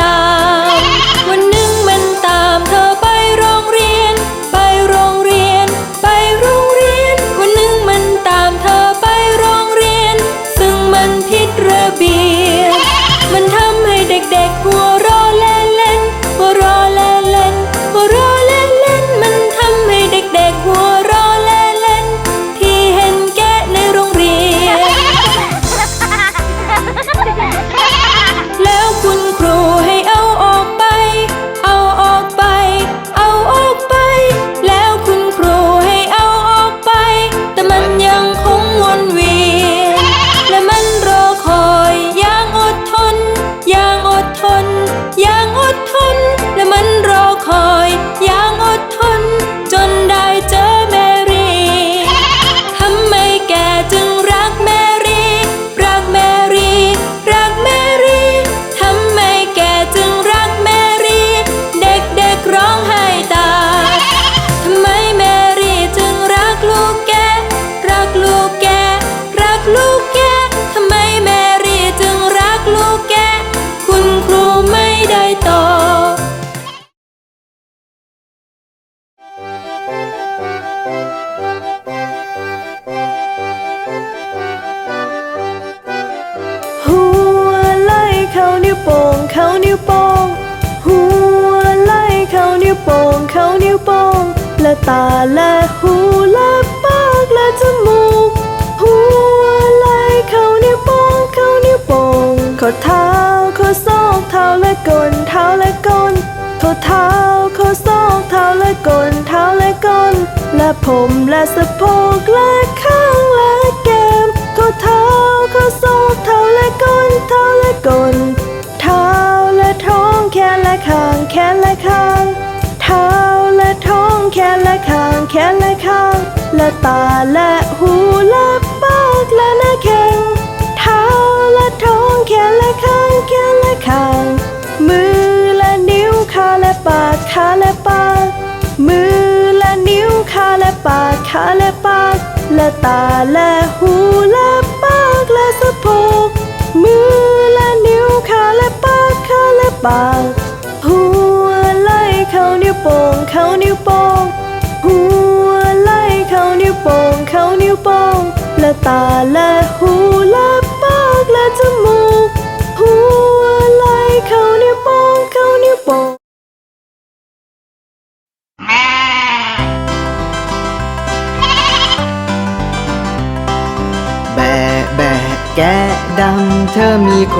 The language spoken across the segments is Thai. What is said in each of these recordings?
ตา และผมและสะโพกและข้างและแก้มข้อเท้าข้อศอกเท้าและก้นเท้าและก้นเท้าและท้องแขนและข้างแขนและข้างเท้าและท้องแขนและข้างแขนและข้าง ปากขาและปากและตาและหูและปากและสะโพกมือและนิ้วขาและปากขาและปากหัวไล่เขานิ้วโป่งเขานิ้วโป่งหัวไล่เขานิ้วโป่งเขานิ้วโป่งและตาและ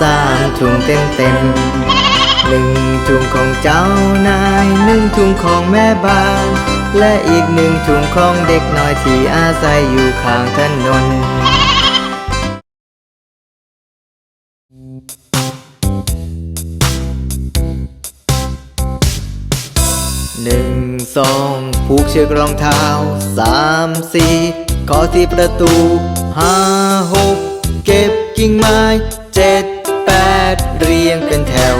สามถุงเต็มเต็มหนึ่งถุงของเจ้านายหนึ่งถุงของแม่บ้าน และอีกหนึ่งถุงของเด็กน้อยที่อาศัยอยู่ข้างถนนหนึ่งสองผูกเชือกรองเท้าสามสี่ขอที่ประตูห้าหกเก็บกิ่งไม้เจ็ด แปดเรียงเป็นแถว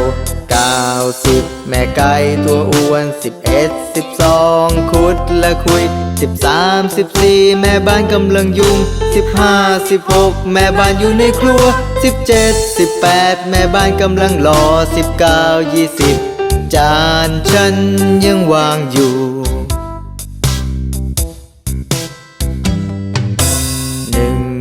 เก้าสิบแม่ไก่ตัวอ้วนสิบเอ็ดสิบสองขุดและคุยสิบสามสิบสี่แม่บ้านกำลังยุ่งสิบห้าสิบหกแม่บ้านอยู่ในครัวสิบเจ็ดสิบแปดแม่บ้านกำลังรอสิบเก้ายี่สิบจานฉันยังวางอยู่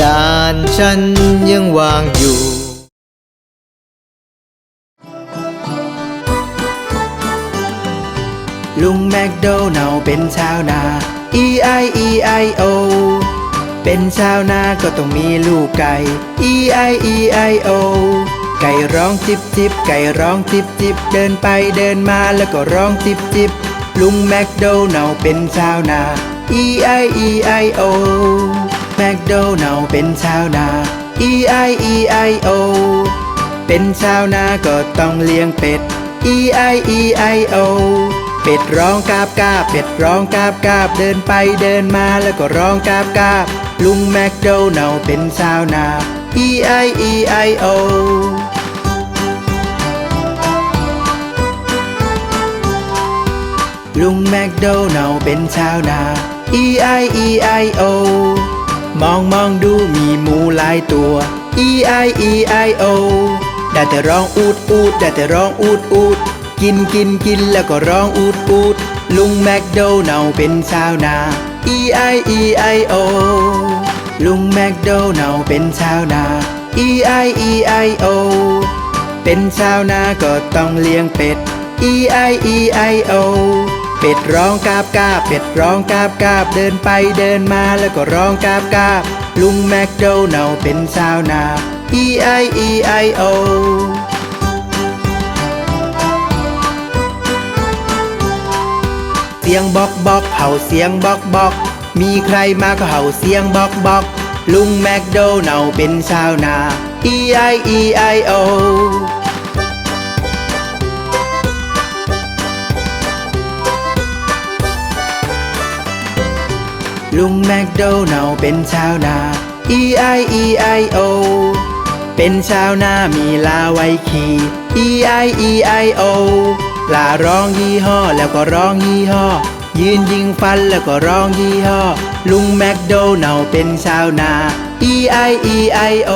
จานฉันยังวางอยู่ลุงแมคโดนัลเป็นชาวนา E I E I O เป็นชาวนาก็ต้องมีลูกไก่ E I E I O ไก่ร้องจิบจิบไก่ร้องจิบจิบเดินไปเดินมาแล้วก็ร้องจิบจิบลุงแมคโดนัลเป็นชาวนา E I E I O แมคโดนัลเป็นชาวนา E I E I O เป็นชาวนาก็ต้องเลี้ยงเป็ด E I E I O เป็ดร้องกาบกาบเป็ดร้องกาบกาบเดินไปเดินมาแล้วก็ร้องกาบกาบลุงแมคโดนัลเป็นชาวนา E I E I O ลุงแมคโดนัลเป็นชาวนา E I E I O มองมองดูมีหมูหลายตัว E I E I O ได้แต่ร้องอูดอูดได้แต่ร้องอูดอูดกินกินกินแล้วก็ร้องอูดอูดลุงแมคโดนัลเป็นชาวนา E I E I O ลุงแมคโดนัลเป็นชาวนา E I E I O เป็นชาวนาก็ต้องเลี้ยงเป็ด E I E I O เป็ดร้องกาบกาบเป็ดร้องกาบกาบเดินไปเดินมาแล้วก็ร้องกาบกาบลุงแมคโดนัลเป็นชาวนา E I E I O เสียงบอกบอกเห่าเสียงบอกบอก มีใครมาก็เห่าเสียงบอกบอก ลุงแมคโดนัลเป็นชาวนา E I E I O ลุงแมคโดนัลเป็นชาวนา E I E I O เป็นชาวนามีลาไว้ขี่ E I E I O ลาร้องยี่ห้อแล้วก็ร้องยี่ห้อ ยืนยิงฟันแล้วก็ร้องยี่ห้อ ลุงแมคโดนัลเป็นชาวนา E I E I O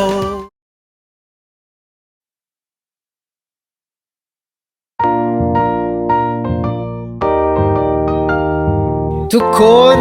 ทุกคน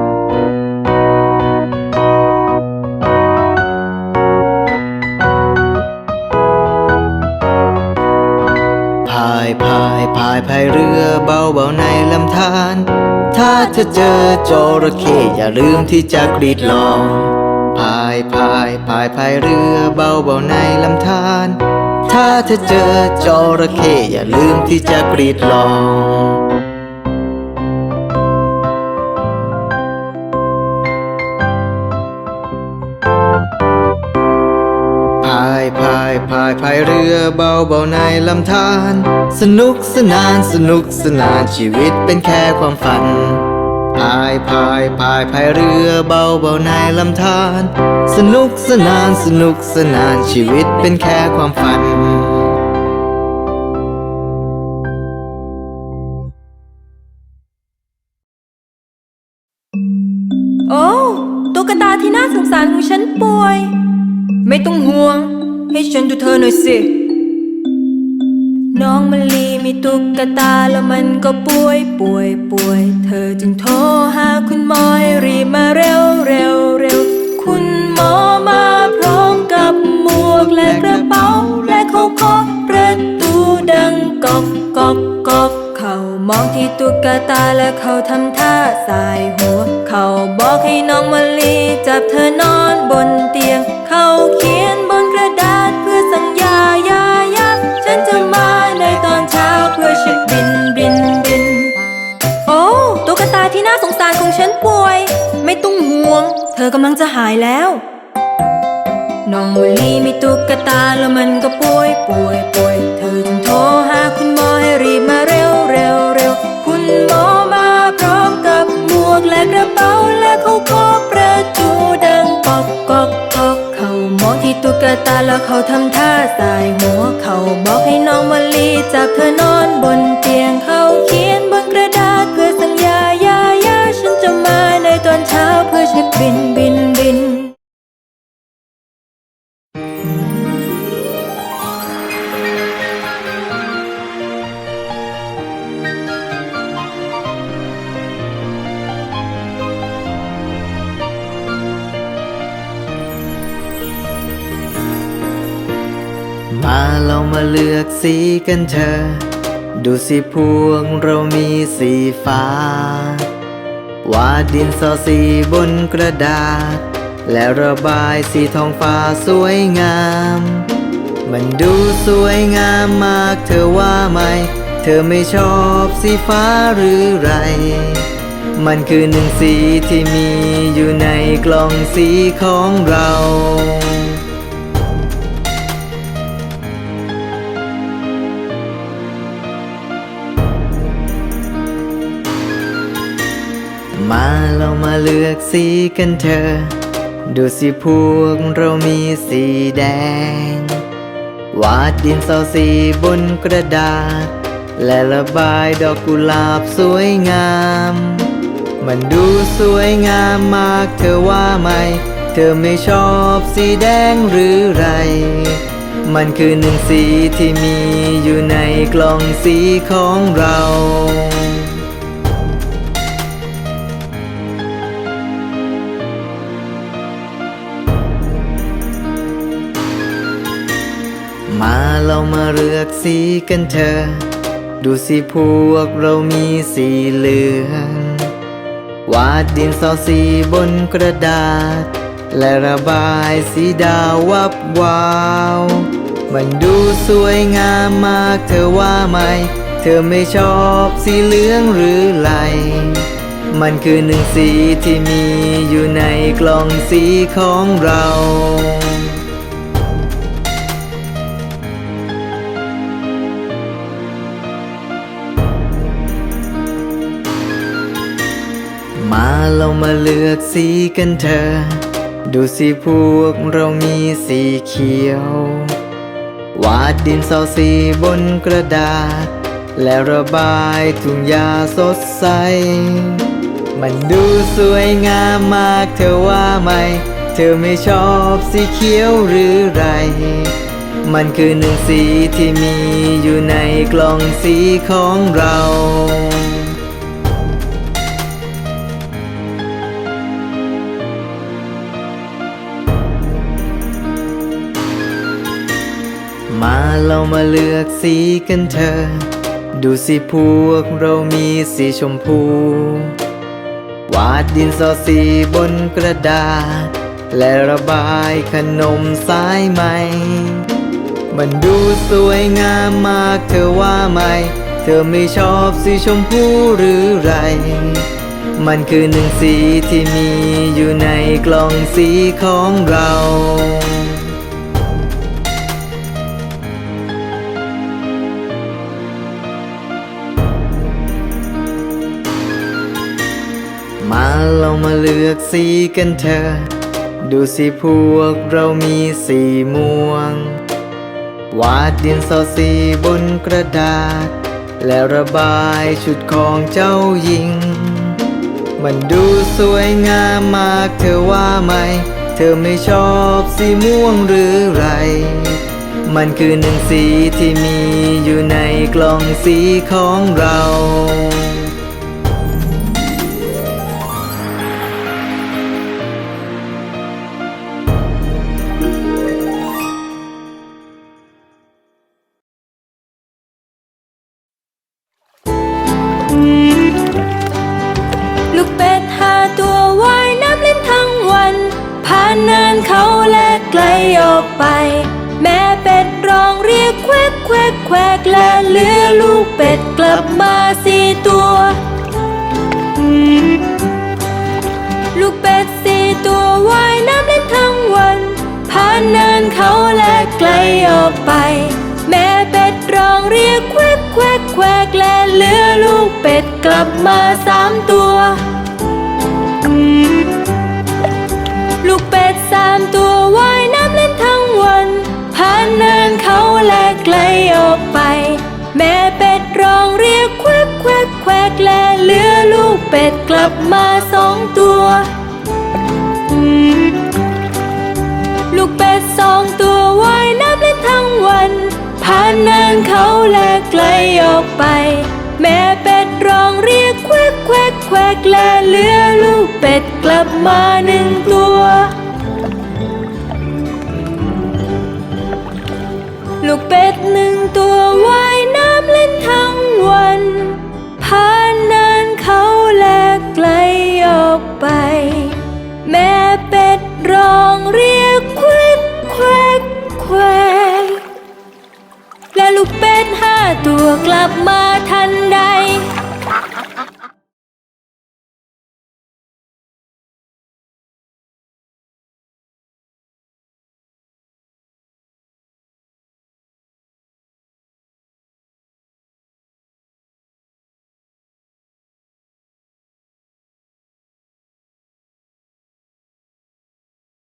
ายพายพายพายเรือเบาเบาในลำธารถ้าจะเจอจระเข้อย่าลืมที่จะกรีดร้องพายพายพายพายเรือเบาเบาในลำธารถ้าจะเจอจระเข้อย่าลืมที่จะกรีดร้องายพายพายพายเรือเบาเบาในลำธารสนุกสนานสนุกสนานชีวิตเป็นแค่ความฝันพายพายพายพายเรือเบาเบาในลำธารสนุกสนานสนุกสนานชีวิตเป็นแค่ความฝันโอ้ตุ๊กตาที่น่าสงสารของฉันป่วย ไม่ต้องห่วง ให้ฉันดูเธอหน่อยสิ น้องมะลีมีตุ๊กตาแล้วมันก็ป่วยป่วยป่วย เธอจึงโทรหาคุณหมอให้รีบมาเร็วเร็วเร็ว คุณหมอมาพร้อมกับหมวกและกระเป๋าและเขาเคาะประตูดังกอกกอกกอกเขามองที่ตุ๊กตาและเขาทำท่าสายหัว เขาบอกให้น้องมะลีจับเธอนอนบนเตียง เขาเขี ธอกำลังจะหายแล้ว น้องมะลีมีตุ๊กตาแล้วมันก็ป่วยป่วยป่วย เธอจึงโทรหาคุณหมอให้รีบมาเร็วเร็วเร็วคุณหมอมาพร้อมกับหมวกและกระเป๋าและเขาเคาะประตูดังก๊อกก๊อกก๊อกเขามองที่ตุ๊กตาแล้วเขาทำท่าสายหัวเขาบอกให้น้องมะลีจับเธอนอนบน กันเถอะดูสิพวงเรามีสีฟ้าวาดดินสอสีบนกระดาษ และระบายสีทองฟ้าสวยงาม มันดูสวยงามมากเธอว่าไหม เธอไม่ชอบสีฟ้าหรือไร มันคือหนึ่งสีที่มีอยู่ในกล่องสีของเรา มาเรามาเลือกสีกันเถอะ ดูสิพวกเรามีสีแดง วาดดินสอสีบนกระดาษ และระบายดอกกุหลาบสวยงาม มันดูสวยงามมากเธอว่าไหม เธอไม่ชอบสีแดงหรือไร มันคือหนึ่งสีที่มีอยู่ในกล่องสีของเรามา มาเลือกสีกันเถอะ ดูสิพวกเรามีสีเหลือง วาดดินสอสีบนกระดาษ และระบายสีดาววับวาว มันดูสวยงามมากเธอว่าไหม เธอไม่ชอบสีเหลืองหรือไร มันคือหนึ่งสีที่มีอยู่ในกล่องสีของเรา มาเรามาเลือกสีกันเถอะดูสิพวกเรามีสีเขียว วาดดินสอสีบนกระดาษ และระบายทุ่งหญ้าสดใส มันดูสวยงามมากเธอว่าไหม เธอไม่ชอบสีเขียวหรือไร มันคือหนึ่งสีที่มีอยู่ในกล่องสีของเรา มาเรามาเลือกสีกันเถอะ ดูสิพวกเรามีสีชมพู วาดดินสอสีบนกระดาษ และระบายขนมสายไหม มันดูสวยงามมากเธอว่าไหม เธอไม่ชอบสีชมพูหรือไร มันคือหนึ่งสีที่มีอยู่ในกล่องสีของเรา เรามาเลือกสีกันเถอะ ดูสิพวกเรามีสีม่วง วาดดินสอสีบนกระดาษ และระบายชุดของเจ้าหญิง มันดูสวยงามมากเธอว่าไหม เธอไม่ชอบสีม่วงหรือไร มันคือหนึ่งสีที่มีอยู่ในกล่องสีของเรา สี่ตัวว่ายน้ำเล่นทั้งวันผ่านเนินเขาและไกลออกไป แม่เป็ดร้องเรียกแควกแควกแควกและเหลือลูกเป็ดกลับมาสามตัว ลูกเป็ดสามตัวว่ายน้ำเล่นทั้งวันผ่านเนินเขาและไกลออกไป แม่เป็ดร้องเรียกแควกแควกแควกและเหลือลูกเป็ดกลับมาสองตัว ไกลออกไป แม่เป็ดร้องเรียกแควกแควกแควกและเหลือลูกเป็ดกลับมาหนึ่งตัว ลูกเป็ดหนึ่งตัวว่ายน้ำเล่นทั้งวันผ่านนินเขาและไกลออกไป